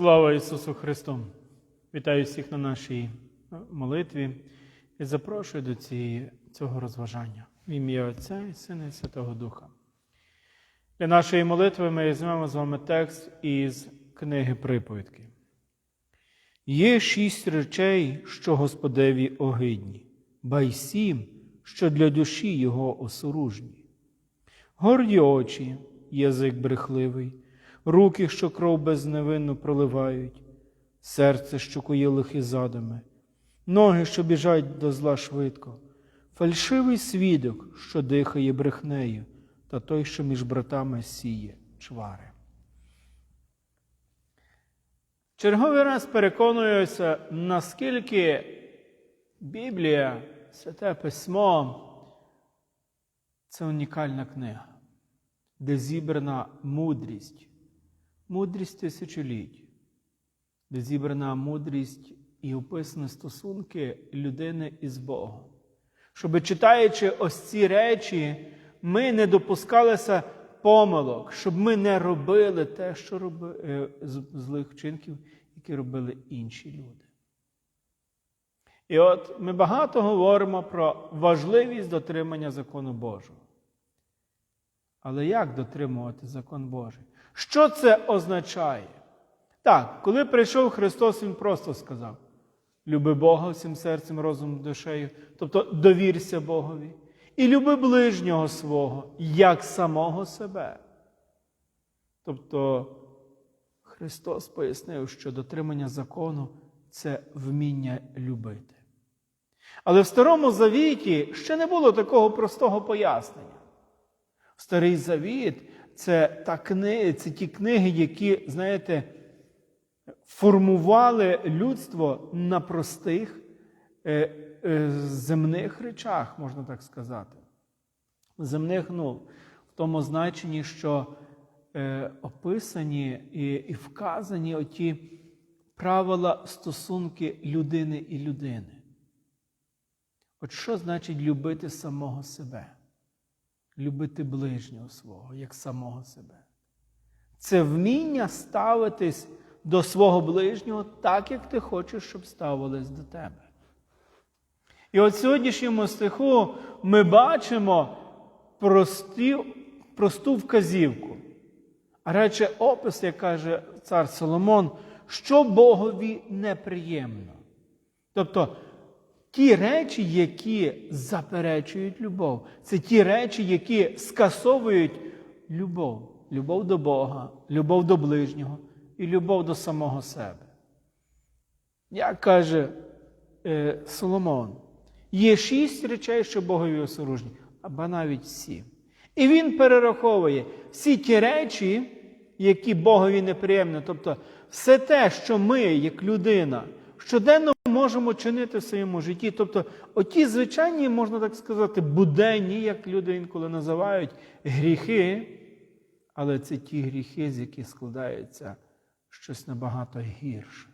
Слава Ісусу Христу! Вітаю всіх на нашій е, молитві і запрошую до цієї, цього розважання в ім'я Отця і Сина і Святого Духа. Для нашої молитви ми візьмемо з вами текст із книги Приповідки. Є шість речей, що Господеві огидні, ба й сім, що для душі його осоружні. Горді очі, язик брехливий, руки, що кров безневинно проливають, серце, що кує лихі задуми, ноги, що біжать до зла швидко, фальшивий свідок, що дихає брехнею, та той, що між братами сіє чвари. Черговий раз переконуюся, наскільки Біблія, Святе Письмо це унікальна книга, де зібрана мудрість, мудрість тисячоліть, де зібрана мудрість і описані стосунки людини із Богом. Щоб читаючи ось ці речі, ми не допускалися помилок, щоб ми не робили те, що робили злих вчинків, які робили інші люди. І от ми багато говоримо про важливість дотримання закону Божого. Але як дотримувати закон Божий? Що це означає? Так, коли прийшов Христос, Він просто сказав: люби Бога всім серцем, розумом, душею, тобто довірся Богові, і люби ближнього свого, як самого себе. Тобто Христос пояснив, що дотримання закону це вміння любити. Але в Старому Завіті ще не було такого простого пояснення. Старий Завіт це, та книга, це ті книги, які, знаєте, формували людство на простих е, е, земних речах, можна так сказати. Земних, ну, в тому значенні, що е, описані і, і вказані оті правила стосунки людини і людини. От що значить любити самого себе? Любити ближнього свого, як самого себе. Це вміння ставитись до свого ближнього так, як ти хочеш, щоб ставились до тебе. І от в сьогоднішньому стиху ми бачимо прості, просту вказівку, а рече опис, як каже цар Соломон, що Богові неприємно. Тобто, ті речі, які заперечують любов, це ті речі, які скасовують любов. Любов до Бога, любов до ближнього і любов до самого себе. Як каже е, Соломон, є шість речей, що Богові осоружні, або навіть сім. І він перераховує всі ті речі, які Богові неприємні. Тобто, все те, що ми, як людина, щоденно можемо чинити в своєму житті. Тобто, оті звичайні, можна так сказати, буденні, як люди інколи називають, гріхи, але це ті гріхи, з яких складається щось набагато гірше.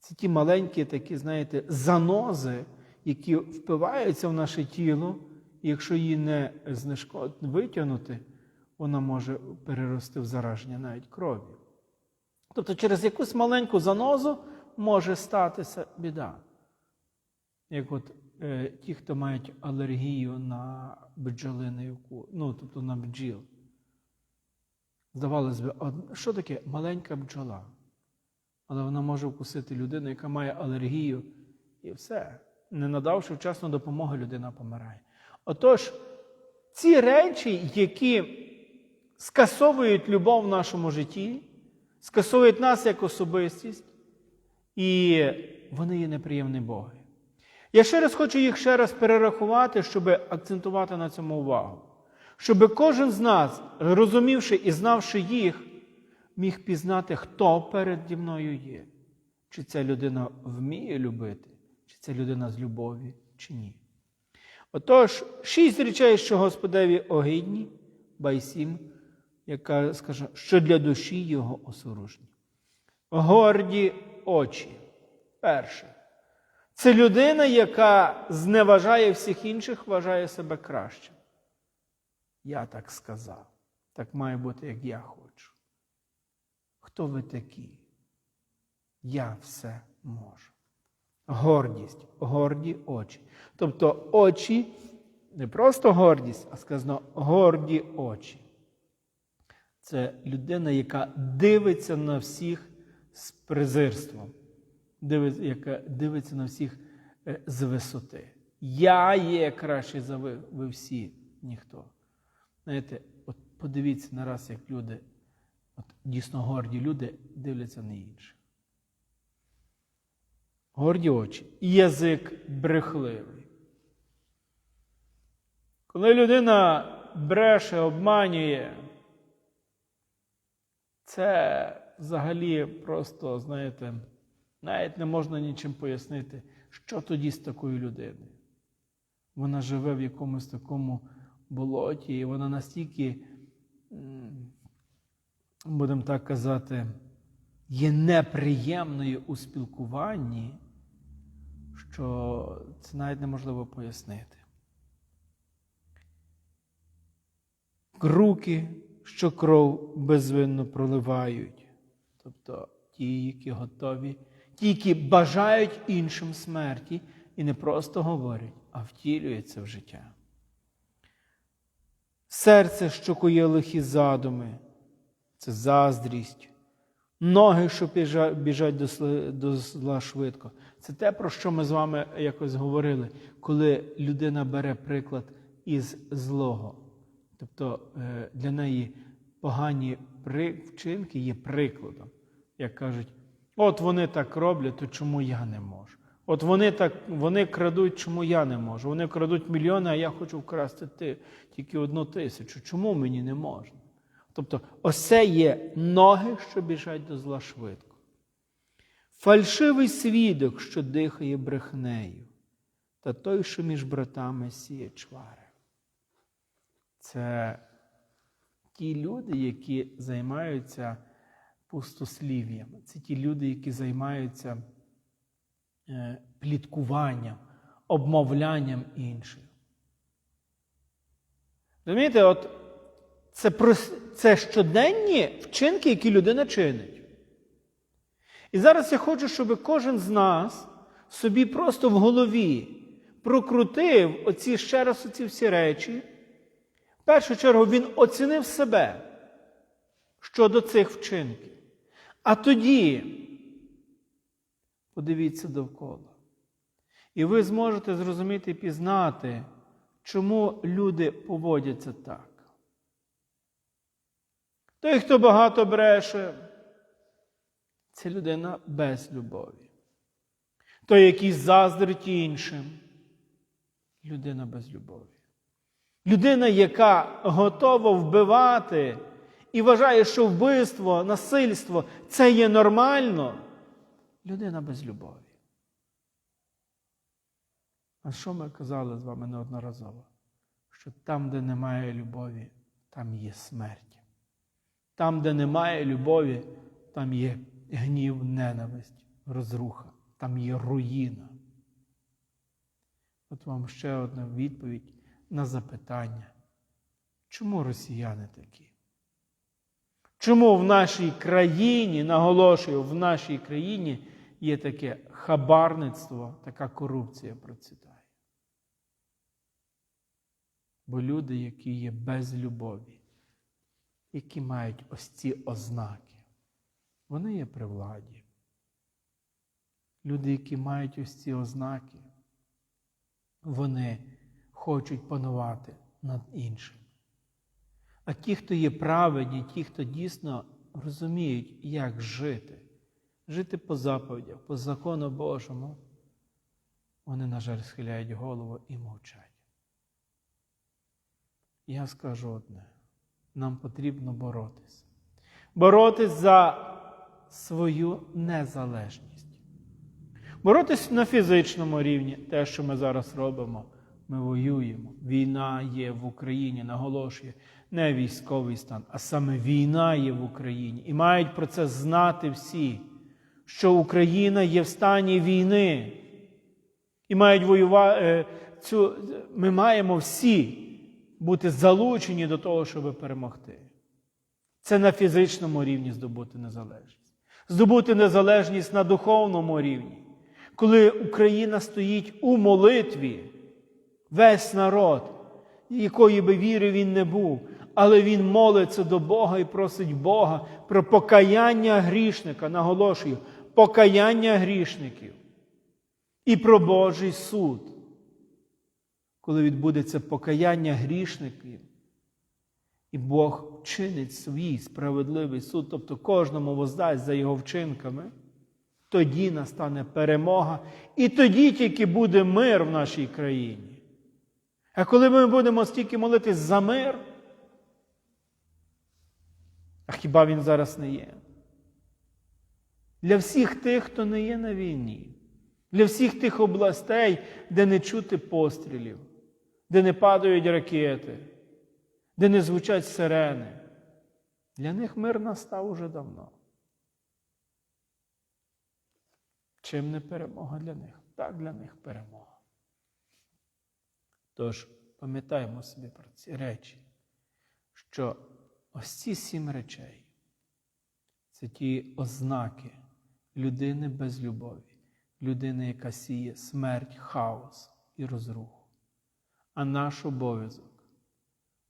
Це ті маленькі такі, знаєте, занози, які впиваються в наше тіло, і якщо її не витягнути, вона може перерости в зараження навіть крові. Тобто через якусь маленьку занозу може статися біда. Як от е, ті, хто мають алергію на бджолиний ну, тобто на бджіл. Здавалось би, що таке маленька бджола? Але вона може вкусити людину, яка має алергію, і все. Не надавши вчасно допомоги, людина помирає. Отож, ці речі, які скасовують любов в нашому житті, скасовують нас як особистість, і вони є неприємні Боги. Я ще раз хочу їх ще раз перерахувати, щоб акцентувати на цьому увагу. Щоб кожен з нас, розумівши і знавши їх, міг пізнати, хто переді мною є. Чи ця людина вміє любити, чи ця людина з любові, чи ні. Отож, шість речей, що Господеві огидні, ба сім, яка скаже, що для душі його осоружні. Горді очі. Перше. Це людина, яка зневажає всіх інших, вважає себе кращим. Я так сказав. Так має бути, як я хочу. Хто ви такі? Я все можу. Гордість, горді очі. Тобто очі, не просто гордість, а сказано горді очі. Це людина, яка дивиться на всіх з презирством, дивиться, дивиться на всіх е, з висоти. Я є краще за ви, ви всі, ніхто. Знаєте, от подивіться на раз, як люди, от дійсно горді люди дивляться на інших. Горді очі. Язик брехливий. Коли людина бреше, обманює, це взагалі просто, знаєте, навіть не можна нічим пояснити, що тоді з такою людиною. Вона живе в якомусь такому болоті, і вона настільки, будемо так казати, є неприємною у спілкуванні, що це навіть неможливо пояснити. Руки, що кров безвинно проливають, тобто ті, які готові, ті, які бажають іншим смерті і не просто говорять, а втілюються в життя. Серце, що коє лихі задуми, це заздрість. Ноги, що біжать до сли- до зла швидко. Це те, про що ми з вами якось говорили, коли людина бере приклад із злого. Тобто е, для неї погані вчинки є прикладом. Як кажуть, от вони так роблять, то чому я не можу? От вони так вони крадуть, чому я не можу? Вони крадуть мільйони, а я хочу вкрасти ти, тільки одну тисячу. Чому мені не можна? Тобто, оце є ноги, що біжать до зла швидко. Фальшивий свідок, що дихає брехнею, та той, що між братами сіє чвари. Це ті люди, які займаються пустослів'ям. Це ті люди, які займаються е, пліткуванням, обмовлянням інших. Розумієте, от це, це щоденні вчинки, які людина чинить. І зараз я хочу, щоб кожен з нас собі просто в голові прокрутив оці ще раз оці всі речі. Першу чергу він оцінив себе щодо цих вчинків. А тоді подивіться довкола. І ви зможете зрозуміти і пізнати, чому люди поводяться так. Той, хто багато бреше, це людина без любові. Той, який заздрить іншим, людина без любові. Людина, яка готова вбивати і вважає, що вбивство, насильство це є нормально, людина без любові. А що ми казали з вами неодноразово? Що там, де немає любові, там є смерть. Там, де немає любові, там є гнів, ненависть, розруха, там є руїна. От вам ще одна відповідь на запитання. Чому росіяни такі? Чому в нашій країні, наголошую, в нашій країні є таке хабарництво, така корупція процвітає? Бо люди, які є без любові, які мають ось ці ознаки, вони є при владі. Люди, які мають ось ці ознаки, вони хочуть панувати над іншим. А ті, хто є праведні, ті, хто дійсно розуміють, як жити, жити по заповідях, по закону Божому, вони, на жаль, схиляють голову і мовчать. Я скажу одне: нам потрібно боротися. Боротись за свою незалежність. Боротись на фізичному рівні, те, що ми зараз робимо, ми воюємо. Війна є в Україні, наголошує, не військовий стан, а саме війна є в Україні. І мають про це знати всі, що Україна є в стані війни. І мають воювати цю. Ми маємо всі бути залучені до того, щоб перемогти. Це на фізичному рівні здобути незалежність. здобути незалежність на духовному рівні, коли Україна стоїть у молитві, весь народ, якої би віри він не був, але він молиться до Бога і просить Бога про покаяння грішника, наголошую, покаяння грішників і про Божий суд. Коли відбудеться покаяння грішників, і Бог чинить свій справедливий суд, тобто кожному воздасть за його вчинками, тоді настане перемога, і тоді тільки буде мир в нашій країні. А коли ми будемо стільки молитись за мир, а хіба він зараз не є? Для всіх тих, хто не є на війні, для всіх тих областей, де не чути пострілів, де не падають ракети, де не звучать сирени. Для них мир настав уже давно. Чим не перемога для них? Так для них перемога. Тож пам'ятаємо собі про ці речі, що ось ці сім речей це ті ознаки людини без любові, людини, яка сіє смерть, хаос і розруху. А наш обов'язок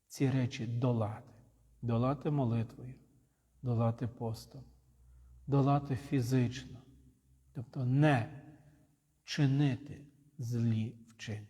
ці речі долати, долати молитвою, долати постом, долати фізично, тобто не чинити злі вчинки.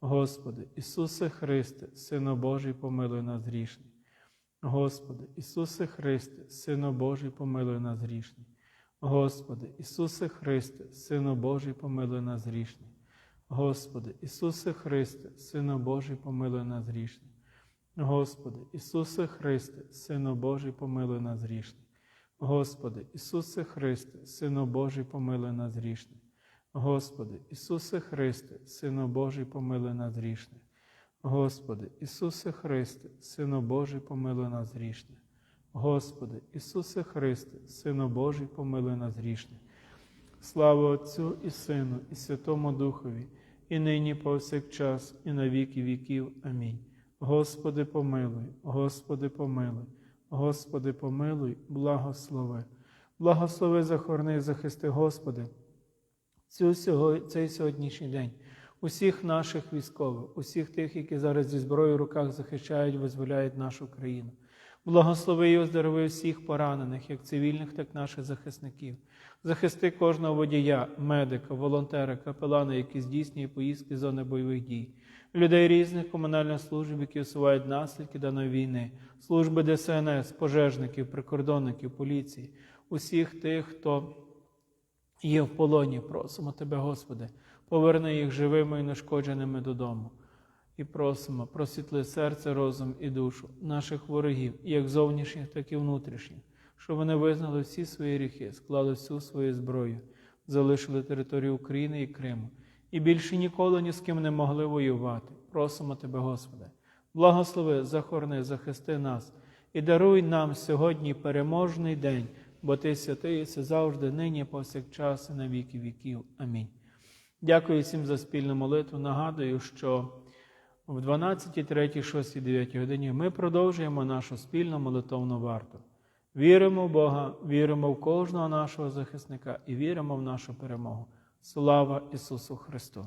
Господи, Ісусе Христе, Сину Божий, помилуй нас грішний. Господи, Ісусе Христе, Сину Божий, помилуй нас грішний. Господи, Ісусе Христе, Сину Божий, помилуй нас грішний. Господи, Ісусе Христе, Сину Божий, помилуй нас грішний. Господи, Ісусе Христе, Сину Божий, помилуй нас грішний. Господи, Ісусе Христе, Сину Божий, помилуй нас грішний. Господи, Ісусе Христе, Сину Божий, помилуй нас грішних. Господи, Ісусе Христе, Сину Божий, помилуй нас грішних. Господи, Ісусе Христе, Сину Божий, помилуй нас грішних. Слава Отцю і Сину, і Святому Духові, і нині повсякчас, і на віки віків. Амінь. Господи, помилуй, Господи, помилуй, Господи, помилуй, благослови. Благослови, захорони, захисти, Господи цей сьогоднішній день усіх наших військових, усіх тих, які зараз зі зброєю в руках захищають, визволяють нашу країну. Благослови і оздорови всіх поранених, як цивільних, так і наших захисників. Захисти кожного водія, медика, волонтера, капелана, які здійснює поїздки з зони бойових дій, людей різних комунальних служб, які усувають наслідки даної війни, служби ДСНС, пожежників, прикордонників, поліції, усіх тих, хто є в полоні. Просимо Тебе, Господи, поверни їх живими і нешкодженими додому. І просимо, просвітли серце, розум і душу наших ворогів, як зовнішніх, так і внутрішніх, щоб вони визнали всі свої гріхи, склали всю свою зброю, залишили територію України і Криму, і більше ніколи ні з ким не могли воювати. Просимо Тебе, Господи, благослови, захорони, захисти нас і даруй нам сьогодні переможний день бо Ти святий, це завжди, нині, повсякчас, і на віки віків. Амінь. Дякую всім за спільну молитву. Нагадую, що в 12, 3, 6, 9 годині ми продовжуємо нашу спільну молитовну варту. Віримо в Бога, віримо в кожного нашого захисника і віримо в нашу перемогу. Слава Ісусу Христу!